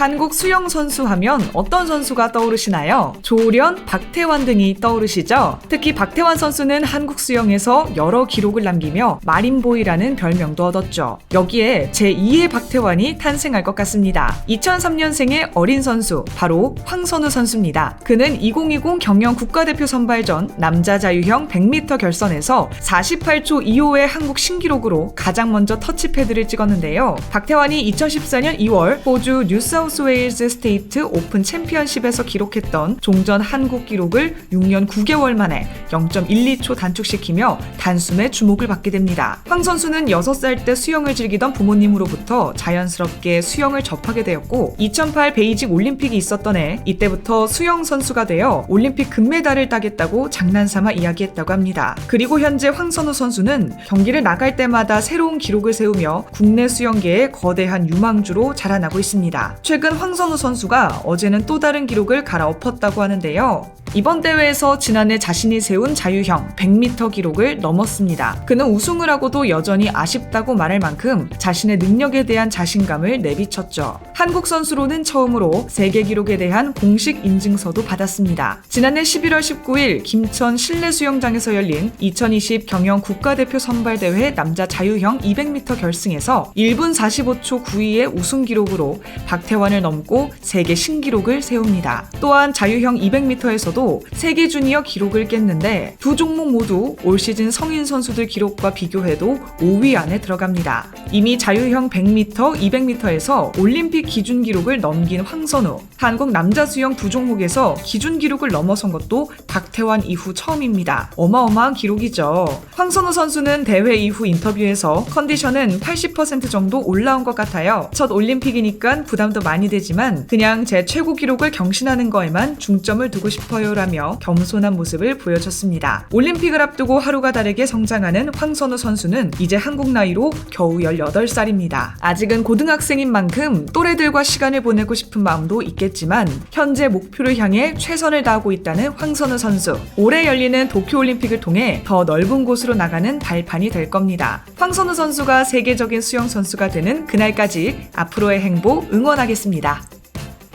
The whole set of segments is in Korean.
한국 수영 선수 하면 어떤 선수가 떠오르시나요? 조련, 박태환 등이 떠오르시죠? 특히 박태환 선수는 한국 수영에서 여러 기록을 남기며 마린보이라는 별명도 얻었죠. 여기에 제2의 박태환이 탄생할 것 같습니다. 2003년생의 어린 선수, 바로 황선우 선수입니다. 그는 2020 경영 국가대표 선발전 남자 자유형 100m 결선에서 48초 25의 한국 신기록으로 가장 먼저 터치패드를 찍었는데요. 박태환이 2014년 2월 호주 뉴사우 스웨일즈 스테이트 오픈 챔피언십에서 기록했던 종전 한국 기록을 6년 9개월 만에 0.12초 단축시키며 단숨에 주목을 받게 됩니다. 황 선수는 6살 때 수영을 즐기던 부모님으로부터 자연스럽게 수영을 접하게 되었고 2008 베이징 올림픽이 있었던 해 이때부터 수영 선수가 되어 올림픽 금메달을 따겠다고 장난삼아 이야기했다고 합니다. 그리고 현재 황선우 선수는 경기를 나갈 때마다 새로운 기록을 세우며 국내 수영계의 거대한 유망주로 자라나고 있습니다. 최근 황선우 선수가 어제는 또 다른 기록을 갈아엎었다고 하는데요. 이번 대회에서 지난해 자신이 세운 자유형 100m 기록을 넘었습니다. 그는 우승을 하고도 여전히 아쉽다고 말할 만큼 자신의 능력에 대한 자신감을 내비쳤죠. 한국 선수로는 처음으로 세계 기록에 대한 공식 인증서도 받았습니다. 지난해 11월 19일 김천 실내 수영장에서 열린 2020 경영 국가대표 선발대회 남자 자유형 200m 결승에서 1분 45초 9위의 우승 기록으로 박태환을 넘고 세계 신기록을 세웁니다. 또한 자유형 200m에서도 세계 주니어 기록을 깼는데 두 종목 모두 올 시즌 성인 선수들 기록과 비교해도 5위 안에 들어갑니다. 이미 자유형 100m, 200m에서 올림픽 기준 기록을 넘긴 황선우, 한국 남자 수영 두 종목에서 기준 기록을 넘어선 것도 박태환 이후 처음입니다. 어마어마한 기록이죠. 황선우 선수는 대회 이후 인터뷰에서 컨디션은 80% 정도 올라온 것 같아요. 첫 올림픽이니까 부담도 많이 되지만 그냥 제 최고 기록을 경신하는 거에만 중점을 두고 싶어요 라며 겸손한 모습을 보여줬습니다. 올림픽을 앞두고 하루가 다르게 성장하는 황선우 선수는 이제 한국 나이로 겨우 18살입니다. 아직은 고등학생인 만큼 또래들과 시간을 보내고 싶은 마음도 있겠지만 현재 목표를 향해 최선을 다하고 있다는 황선우 선수. 올해 열리는 도쿄올림픽을 통해 더 넓은 곳으로 나가는 발판이 될 겁니다. 황선우 선수가 세계적인 수영 선수가 되는 그날까지 앞으로의 행복 응원하겠습니다.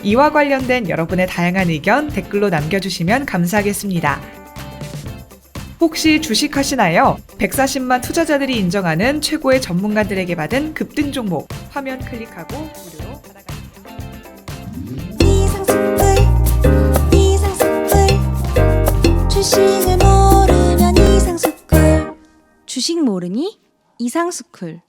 이와 관련된 여러분의 다양한 의견 댓글로 남겨주시면 감사하겠습니다. 혹시 주식하시나요? 140만 투자자들이 인정하는 최고의 전문가들에게 받은 급등 종목 화면 클릭하고 무료로. 이상스쿨 이상스쿨 주식 모르니 이상스쿨